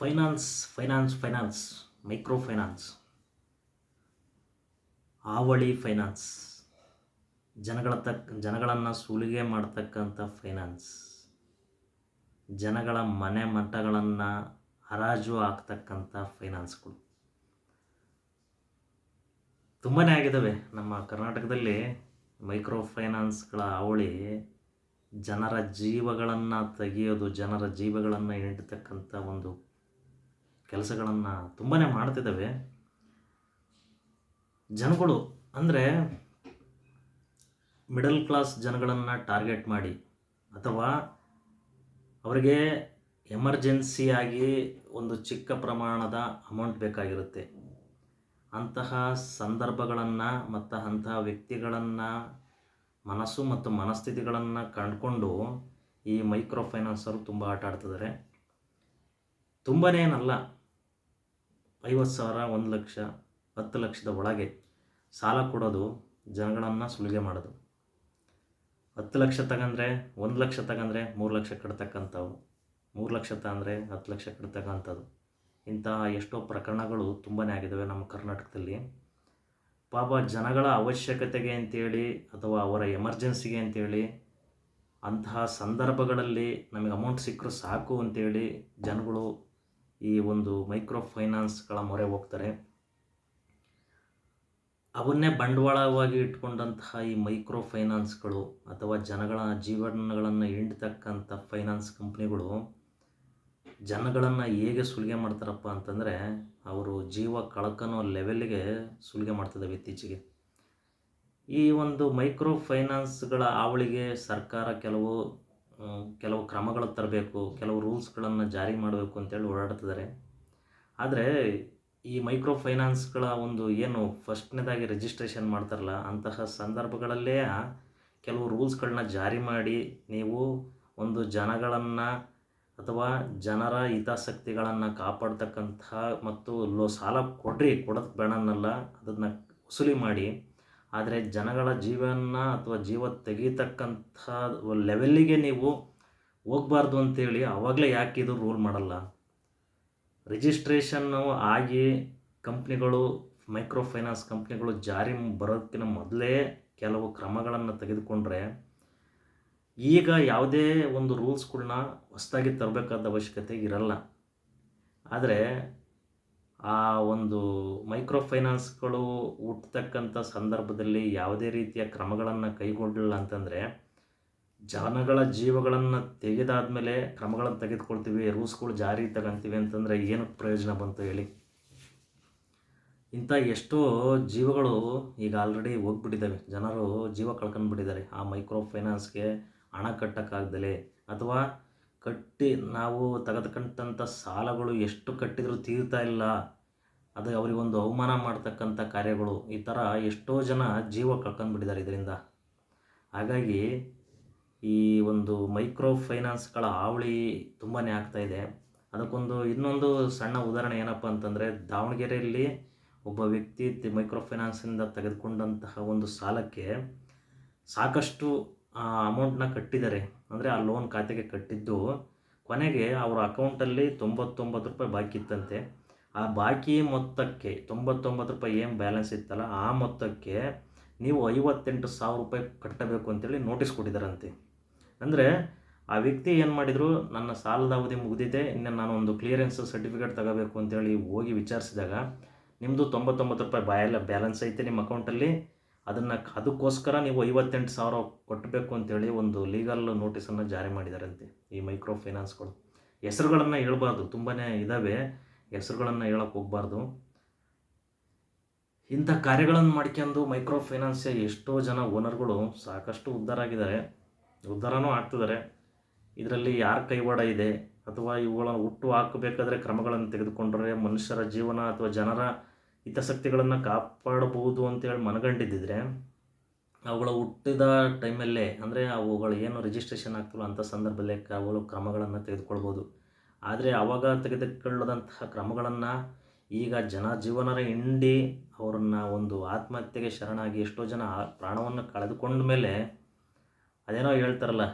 Finance finance finance micro finance ಆವಳಿ finance ಜನಗಳ ತಕ್ಕ ಜನಗಳನ್ನು ಸುಲಿಗೆ ಮಾಡ್ತಕ್ಕಂಥ ಫೈನಾನ್ಸ್ ಜನಗಳ ಮನೆ ಮಠಗಳನ್ನು ಹರಾಜು ಹಾಕ್ತಕ್ಕಂಥ ಫೈನಾನ್ಸ್ಗಳು ತುಂಬಾ ಆಗಿದ್ದಾವೆ ನಮ್ಮ ಕರ್ನಾಟಕದಲ್ಲಿ ಮೈಕ್ರೋ ಫೈನಾನ್ಸ್ಗಳ ಅವಳಿ ಜನರ ಜೀವಗಳನ್ನು ತೆಗೆಯೋದು, ಜನರ ಜೀವಗಳನ್ನು ಹಿಡಿತಕ್ಕಂಥ ಒಂದು ಕೆಲಸಗಳನ್ನು ತುಂಬಾ ಮಾಡ್ತಿದ್ದಾವೆ. ಜನಗಳು ಅಂದರೆ ಮಿಡಲ್ ಕ್ಲಾಸ್ ಜನಗಳನ್ನು ಟಾರ್ಗೆಟ್ ಮಾಡಿ ಅಥವಾ ಅವರಿಗೆ ಎಮರ್ಜೆನ್ಸಿಯಾಗಿ ಒಂದು ಚಿಕ್ಕ ಪ್ರಮಾಣದ ಅಮೌಂಟ್ ಬೇಕಾಗಿರುತ್ತೆ. ಅಂತಹ ಸಂದರ್ಭಗಳನ್ನು ಮತ್ತು ಅಂತಹ ವ್ಯಕ್ತಿಗಳನ್ನು ಮನಸ್ಸು ಮತ್ತು ಮನಸ್ಥಿತಿಗಳನ್ನು ಕಂಡುಕೊಂಡು ಈ ಮೈಕ್ರೋ ಫೈನಾನ್ಸರು ತುಂಬ ಆಟ ಆಡ್ತಿದ್ದಾರೆ. ತುಂಬನೇ ಏನಲ್ಲ ಐವತ್ತು ಸಾವಿರ, ಒಂದು ಲಕ್ಷ, ಹತ್ತು ಲಕ್ಷದ ಒಳಗೆ ಸಾಲ ಕೊಡೋದು ಜನಗಳನ್ನು ಸುಲಿಗೆ ಮಾಡೋದು. ಹತ್ತು ಲಕ್ಷ ತಗಂದ್ರೆ, ಒಂದು ಲಕ್ಷ ತಗಂದ್ರೆ ಮೂರು ಲಕ್ಷ ಕಟ್ತಕ್ಕಂಥವು. ಮೂರು ಲಕ್ಷ ತಗಂದ್ರೆ ಹತ್ತು ಲಕ್ಷ ಕಟ್ತಕ್ಕಂಥದ್ದು. ಇಂತಹ ಎಷ್ಟೋ ಪ್ರಕರಣಗಳು ತುಂಬಾ ಆಗಿದ್ದಾವೆ ನಮ್ಮ ಕರ್ನಾಟಕದಲ್ಲಿ. ಪಾಪ ಜನಗಳ ಅವಶ್ಯಕತೆಗೆ ಅಂತೇಳಿ ಅಥವಾ ಅವರ ಎಮರ್ಜೆನ್ಸಿಗೆ ಅಂತೇಳಿ ಅಂತಹ ಸಂದರ್ಭಗಳಲ್ಲಿ ನಮಗೆ ಅಮೌಂಟ್ ಸಿಕ್ಕರೂ ಸಾಕು ಅಂತೇಳಿ ಜನಗಳು ಈ ಒಂದು ಮೈಕ್ರೋ ಫೈನಾನ್ಸ್ಗಳ ಮೊರೆ ಹೋಗ್ತಾರೆ. ಅವನ್ನೇ ಬಂಡವಾಳವಾಗಿ ಇಟ್ಕೊಂಡಂತಹ ಈ ಮೈಕ್ರೋ ಫೈನಾನ್ಸ್ಗಳು ಅಥವಾ ಜನಗಳ ಜೀವನಗಳನ್ನು ಹಿಂಡ್ತಕ್ಕಂಥ ಫೈನಾನ್ಸ್ ಕಂಪ್ನಿಗಳು ಜನಗಳನ್ನು ಹೇಗೆ ಸುಲಿಗೆ ಮಾಡ್ತಾರಪ್ಪ ಅಂತಂದರೆ ಅವರು ಜೀವ ಕಳಕನೋ ಲೆವೆಲ್ಗೆ ಸುಲಿಗೆ ಮಾಡ್ತಿದ್ದಾವೆ ಇತ್ತೀಚೆಗೆ. ಈ ಒಂದು ಮೈಕ್ರೋ ಫೈನಾನ್ಸ್ಗಳ ಹಾವಳಿಗೆ ಸರ್ಕಾರ ಕೆಲವು ಕೆಲವು ಕ್ರಮಗಳು ತರಬೇಕು, ಕೆಲವು ರೂಲ್ಸ್ಗಳನ್ನು ಜಾರಿ ಮಾಡಬೇಕು ಅಂತೇಳಿ ಓಡಾಡ್ತಿದ್ದಾರೆ ಆದರೆ ಈ ಮೈಕ್ರೋ ಫೈನಾನ್ಸ್ಗಳ ಒಂದು ಏನು ಫಸ್ಟ್ನೇದಾಗಿ ರಿಜಿಸ್ಟ್ರೇಷನ್ ಮಾಡ್ತಾರಲ್ಲ, ಅಂತಹ ಸಂದರ್ಭಗಳಲ್ಲೇ ಕೆಲವು ರೂಲ್ಸ್ಗಳನ್ನ ಜಾರಿ ಮಾಡಿ ನೀವು ಒಂದು ಜನಗಳನ್ನು ಅಥವಾ ಜನರ ಹಿತಾಸಕ್ತಿಗಳನ್ನು ಕಾಪಾಡ್ತಕ್ಕಂಥ ಮತ್ತು ಲೋ, ಸಾಲ ಕೊಡ್ರಿ, ಕೊಡೋದು ಬೇಡನ್ನಲ್ಲ ಅದನ್ನು ವಸೂಲಿ ಮಾಡಿ ಆದರೆ ಜನಗಳ ಜೀವನ ಅಥವಾ ಜೀವ ತೆಗೀತಕ್ಕಂಥ ಲೆವೆಲ್ಲಿಗೆ ನೀವು ಹೋಗ್ಬಾರ್ದು ಅಂತೇಳಿ ಆವಾಗಲೇ ಯಾಕೆ ಇದು ರೂಲ್ ಮಾಡಲ್ಲ? ರಿಜಿಸ್ಟ್ರೇಷನ್ನು ಆಗಿ ಕಂಪ್ನಿಗಳು ಮೈಕ್ರೋ ಫೈನಾನ್ಸ್ ಕಂಪ್ನಿಗಳು ಜಾರಿ ಬರೋದಕ್ಕಿಂತ ಮೊದಲೇ ಕೆಲವು ಕ್ರಮಗಳನ್ನು ತೆಗೆದುಕೊಂಡ್ರೆ ಈಗ ಯಾವುದೇ ಒಂದು ರೂಲ್ಸ್ಗಳನ್ನ ಹೊಸದಾಗಿ ತರಬೇಕಾದ ಅವಶ್ಯಕತೆ ಇರಲ್ಲ. ಆದರೆ ಆ ಒಂದು ಮೈಕ್ರೋ ಫೈನಾನ್ಸ್ಗಳು ಹುಟ್ಟತಕ್ಕಂಥ ಸಂದರ್ಭದಲ್ಲಿ ಯಾವುದೇ ರೀತಿಯ ಕ್ರಮಗಳನ್ನು ಕೈಗೊಂಡಿಲ್ಲ ಅಂತಂದರೆ, ಜನಗಳ ಜೀವಗಳನ್ನು ತೆಗೆದಾದ ಮೇಲೆ ಕ್ರಮಗಳನ್ನು ತೆಗೆದುಕೊಳ್ತೀವಿ, ರೂಲ್ಸ್ಗಳು ಜಾರಿ ತಗೊಂತೀವಿ ಅಂತಂದರೆ ಏನು ಪ್ರಯೋಜನ ಬಂತು ಹೇಳಿ? ಇಂಥ ಎಷ್ಟೋ ಜೀವಗಳು ಈಗ ಆಲ್ರೆಡಿ ಹೋಗ್ಬಿಟ್ಟಿದ್ದಾವೆ ಜನರು ಜೀವ ಕಳ್ಕೊಂಡ್ಬಿಟ್ಟಿದ್ದಾರೆ. ಆ ಮೈಕ್ರೋ ಫೈನಾನ್ಸ್ಗೆ ಹಣ ಕಟ್ಟೋಕ್ಕಾಗ್ದಲೆ ಅಥವಾ ಕಟ್ಟಿ ನಾವು ತೆಗೆದುಕೊಂಡಂಥ ಸಾಲಗಳು ಎಷ್ಟು ಕಟ್ಟಿದರೂ ತೀರ್ತಾ ಇಲ್ಲ. ಅದು ಅವರಿಗೊಂದು ಅವಮಾನ ಮಾಡ್ತಕ್ಕಂಥ ಕಾರ್ಯಗಳು. ಈ ಥರ ಎಷ್ಟೋ ಜನ ಜೀವ ಕಳ್ಕೊಂಡ್ಬಿಟ್ಟಿದ್ದಾರೆ ಇದರಿಂದ. ಹಾಗಾಗಿ ಈ ಒಂದು ಮೈಕ್ರೋ ಫೈನಾನ್ಸ್ಗಳ ಹಾವಳಿ ತುಂಬಾ ಆಗ್ತಾಯಿದೆ ಅದಕ್ಕೊಂದು ಇನ್ನೊಂದು ಸಣ್ಣ ಉದಾಹರಣೆ ಏನಪ್ಪ ಅಂತಂದರೆ, ದಾವಣಗೆರೆಯಲ್ಲಿ ಒಬ್ಬ ವ್ಯಕ್ತಿ ಮೈಕ್ರೋ ಫೈನಾನ್ಸಿಂದ ತೆಗೆದುಕೊಂಡಂತಹ ಒಂದು ಸಾಲಕ್ಕೆ ಸಾಕಷ್ಟು ಅಮೌಂಟ್ನ ಕಟ್ಟಿದ್ದಾರೆ. ಅಂದರೆ ಆ ಲೋನ್ ಖಾತೆಗೆ ಕಟ್ಟಿದ್ದು ಕೊನೆಗೆ ಅವರ ಅಕೌಂಟಲ್ಲಿ ತೊಂಬತ್ತೊಂಬತ್ತು ರೂಪಾಯಿ ಬಾಕಿ ಇತ್ತಂತೆ. ಆ ಬಾಕಿ ಮೊತ್ತಕ್ಕೆ ತೊಂಬತ್ತೊಂಬತ್ತು ರೂಪಾಯಿ ಏನು ಬ್ಯಾಲೆನ್ಸ್ ಇತ್ತಲ್ಲ, ಆ ಮೊತ್ತಕ್ಕೆ ನೀವು ಐವತ್ತೆಂಟು ಸಾವಿರ ರೂಪಾಯಿ ಕಟ್ಟಬೇಕು ಅಂತೇಳಿ ನೋಟಿಸ್ ಕೊಟ್ಟಿದ್ದಾರಂತೆ. ಅಂದರೆ ಆ ವ್ಯಕ್ತಿ ಏನು ಮಾಡಿದರು, ನನ್ನ ಸಾಲದ ಅವಧಿ ಮುಗಿದಿದೆ, ಇನ್ನು ನಾನು ಒಂದು ಕ್ಲಿಯರೆನ್ಸ್ ಸರ್ಟಿಫಿಕೇಟ್ ತಗೋಬೇಕು ಅಂತೇಳಿ ಹೋಗಿ ವಿಚಾರಿಸಿದಾಗ ನಿಮ್ಮದು ತೊಂಬತ್ತೊಂಬತ್ತು ರೂಪಾಯಿ ಬಾಯಲ್ಲ ಬ್ಯಾಲೆನ್ಸ್ ಐತೆ ನಿಮ್ಮ ಅಕೌಂಟಲ್ಲಿ ಅದನ್ನು ಅದಕ್ಕೋಸ್ಕರ ನೀವು ಐವತ್ತೆಂಟು ಸಾವಿರ ಕೊಟ್ಟಬೇಕು ಅಂತೇಳಿ ಒಂದು ಲೀಗಲ್ ನೋಟಿಸನ್ನು ಜಾರಿ ಮಾಡಿದಾರಂತೆ ಈ ಮೈಕ್ರೋ ಫೈನಾನ್ಸ್ಗಳು ಹೆಸರುಗಳನ್ನು ಹೇಳ್ಬಾರ್ದು ತುಂಬಾ ಇದ್ದಾವೆ ಹೆಸರುಗಳನ್ನು ಹೇಳಕ್ಕೆ ಹೋಗಬಾರ್ದು. ಇಂಥ ಕಾರ್ಯಗಳನ್ನು ಮಾಡ್ಕೊಂಡು ಮೈಕ್ರೋ ಫೈನಾನ್ಸ್ ಎಷ್ಟೋ ಜನ ಓನರ್ಗಳು ಸಾಕಷ್ಟು ಉದ್ಧಾರ ಆಗಿದ್ದಾರೆ. ಉದ್ಧಾರನೂ ಆಗ್ತಿದ್ದಾರೆ. ಇದರಲ್ಲಿ ಯಾರ ಕೈವಾಡ ಇದೆ? ಅಥವಾ ಇವುಗಳನ್ನು ಹುಟ್ಟು ಹಾಕಬೇಕಾದ್ರೆ ಕ್ರಮಗಳನ್ನು ತೆಗೆದುಕೊಂಡ್ರೆ ಮನುಷ್ಯರ ಜೀವನ ಅಥವಾ ಜನರ ಹಿತಾಸಕ್ತಿಗಳನ್ನು ಕಾಪಾಡಬಹುದು ಅಂತೇಳಿ ಮನಗಂಡಿದ್ದಿದ್ರೆ, ಅವುಗಳ ಹುಟ್ಟಿದ ಟೈಮಲ್ಲೇ ಅಂದರೆ ಅವುಗಳು ಏನು ರಿಜಿಸ್ಟ್ರೇಷನ್ ಆಗ್ತಿಲ್ಲ ಅಂಥ ಸಂದರ್ಭದಲ್ಲೇ ಅವುಗಳು ಕ್ರಮಗಳನ್ನು ತೆಗೆದುಕೊಳ್ಬೋದು ಆದರೆ ಆವಾಗ ತೆಗೆದುಕೊಳ್ಳದಂತಹ ಕ್ರಮಗಳನ್ನು ಈಗ ಜನ ಜೀವನರ ಹಿಂಡಿ ಅವರನ್ನು ಒಂದು ಆತ್ಮಹತ್ಯೆಗೆ ಶರಣಾಗಿ ಎಷ್ಟೋ ಜನ ಪ್ರಾಣವನ್ನು ಕಳೆದುಕೊಂಡ ಮೇಲೆ ಅದೇನೋ ಹೇಳ್ತಾರಲ್ಲ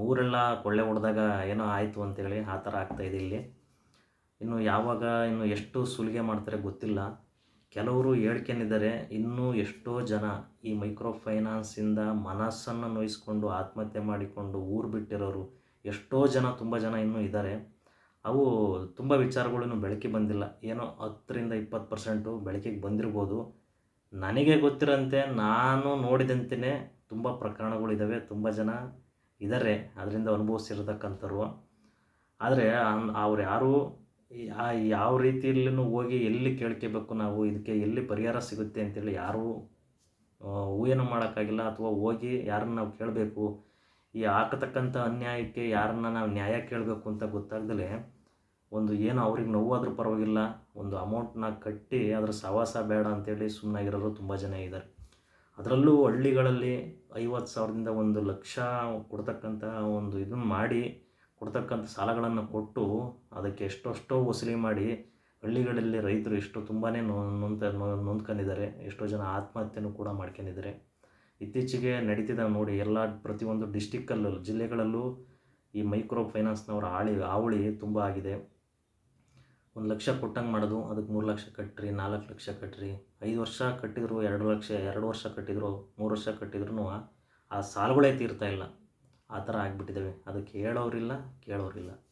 ಊರೆಲ್ಲ ಕೊಳ್ಳೆ ಹೊಡೆದಾಗ ಏನೋ ಆಯಿತು ಅಂತೇಳಿ ಆ ಥರ ಆಗ್ತಾಯಿದೆ ಇಲ್ಲಿ. ಇನ್ನು ಯಾವಾಗ ಇನ್ನು ಎಷ್ಟು ಸುಲಿಗೆ ಮಾಡ್ತಾರೆ ಗೊತ್ತಿಲ್ಲ. ಕೆಲವರು ಹೇಳ್ಕೊಂಡಿದ್ದಾರೆ ಇನ್ನೂ ಎಷ್ಟೋ ಜನ ಈ ಮೈಕ್ರೋ ಫೈನಾನ್ಸಿಂದ ಮನಸ್ಸನ್ನು ನೋಯಿಸ್ಕೊಂಡು ಆತ್ಮಹತ್ಯೆ ಮಾಡಿಕೊಂಡು ಊರು ಬಿಟ್ಟಿರೋರು ಎಷ್ಟೋ ಜನ, ತುಂಬ ಜನ ಇನ್ನೂ ಇದ್ದಾರೆ ಅವು ತುಂಬ ವಿಚಾರಗಳು ಬೆಳಕಿಗೆ ಬಂದಿಲ್ಲ. ಏನೋ ಹತ್ತರಿಂದ ಇಪ್ಪತ್ತು ಪರ್ಸೆಂಟು ಬೆಳಕಿಗೆ ಬಂದಿರ್ಬೋದು. ನನಗೆ ಗೊತ್ತಿರೋಂತೆ ನಾನು ನೋಡಿದಂತೆಯೇ ತುಂಬ ಪ್ರಕರಣಗಳಿದ್ದಾವೆ ತುಂಬ ಜನ ಇದ್ದಾರೆ ಅದರಿಂದ ಅನುಭವಿಸಿರ್ತಕ್ಕಂಥವ್ರು. ಆದರೆ ಅವ್ರು ಯಾರೂ ಯಾವ ರೀತಿಯಲ್ಲೂ ಹೋಗಿ ಎಲ್ಲಿ ಕೇಳ್ಕೋಬೇಕು ನಾವು? ಇದಕ್ಕೆ ಎಲ್ಲಿ ಪರಿಹಾರ ಸಿಗುತ್ತೆ ಅಂತೇಳಿ ಯಾರೂ ಊಹೆನ ಮಾಡೋಕ್ಕಾಗಿಲ್ಲ. ಅಥವಾ ಹೋಗಿ ಯಾರನ್ನ ನಾವು ಕೇಳಬೇಕು, ಈ ಹಾಕತಕ್ಕಂಥ ಅನ್ಯಾಯಕ್ಕೆ ಯಾರನ್ನ ನಾವು ನ್ಯಾಯ ಕೇಳಬೇಕು ಅಂತ ಗೊತ್ತಾಗ್ದಲೇ ಒಂದು ಏನು ಅವ್ರಿಗೆ ನೋವಾದ್ರೂ ಪರವಾಗಿಲ್ಲ, ಒಂದು ಅಮೌಂಟ್ನ ಕಟ್ಟಿ ಅದ್ರ ಸವಾಸ ಬೇಡ ಅಂತೇಳಿ ಸುಮ್ಮನಾಗಿರೋರು ತುಂಬ ಜನ ಇದ್ದಾರೆ. ಅದರಲ್ಲೂ ಹಳ್ಳಿಗಳಲ್ಲಿ ಐವತ್ತು ಸಾವಿರದಿಂದ ಒಂದು ಲಕ್ಷ ಕೊಡ್ತಕ್ಕಂಥ ಒಂದು ಇದನ್ನು ಮಾಡಿ ಕೊಡ್ತಕ್ಕಂಥ ಸಾಲಗಳನ್ನು ಕೊಟ್ಟು ಅದಕ್ಕೆ ಎಷ್ಟೆಷ್ಟೋ ವಸೂಲಿ ಮಾಡಿ ಹಳ್ಳಿಗಳಲ್ಲಿ ರೈತರು ಎಷ್ಟು ತುಂಬಾ ನೊಂದ ನೊಂದ್ಕೊಂಡಿದ್ದಾರೆ. ಎಷ್ಟೋ ಜನ ಆತ್ಮಹತ್ಯೆನೂ ಕೂಡ ಮಾಡ್ಕೊಂಡಿದ್ದಾರೆ. ಇತ್ತೀಚೆಗೆ ನಡೀತಿದ್ದ ನೋಡಿ, ಎಲ್ಲ ಪ್ರತಿಯೊಂದು ಡಿಸ್ಟಿಕ್ಕಲ್ಲೂ, ಜಿಲ್ಲೆಗಳಲ್ಲೂ ಈ ಮೈಕ್ರೋ ಫೈನಾನ್ಸ್ನವರ ಹಾಳಿ ಆವಳಿ ತುಂಬ ಆಗಿದೆ. ಒಂದು ಲಕ್ಷ ಕೊಟ್ಟಂಗೆ ಮಾಡೋದು, ಅದಕ್ಕೆ ಮೂರು ಲಕ್ಷ ಕಟ್ಟಿರಿ, ನಾಲ್ಕು ಲಕ್ಷ ಕಟ್ಟಿರಿ, ಐದು ವರ್ಷ ಕಟ್ಟಿದ್ರು, ಎರಡು ಲಕ್ಷ, ಎರಡು ವರ್ಷ ಕಟ್ಟಿದ್ರು, ಮೂರು ವರ್ಷ ಕಟ್ಟಿದ್ರು ಆ ಸಾಲಗಳೇ ತೀರ್ತಾ ಇಲ್ಲ. ಆ ಥರ ಆಗಿಬಿಟ್ಟಿದ್ದಾವೆ. ಅದಕ್ಕೆ ಹೇಳೋರಿಲ್ಲ ಕೇಳೋರಿಲ್ಲ.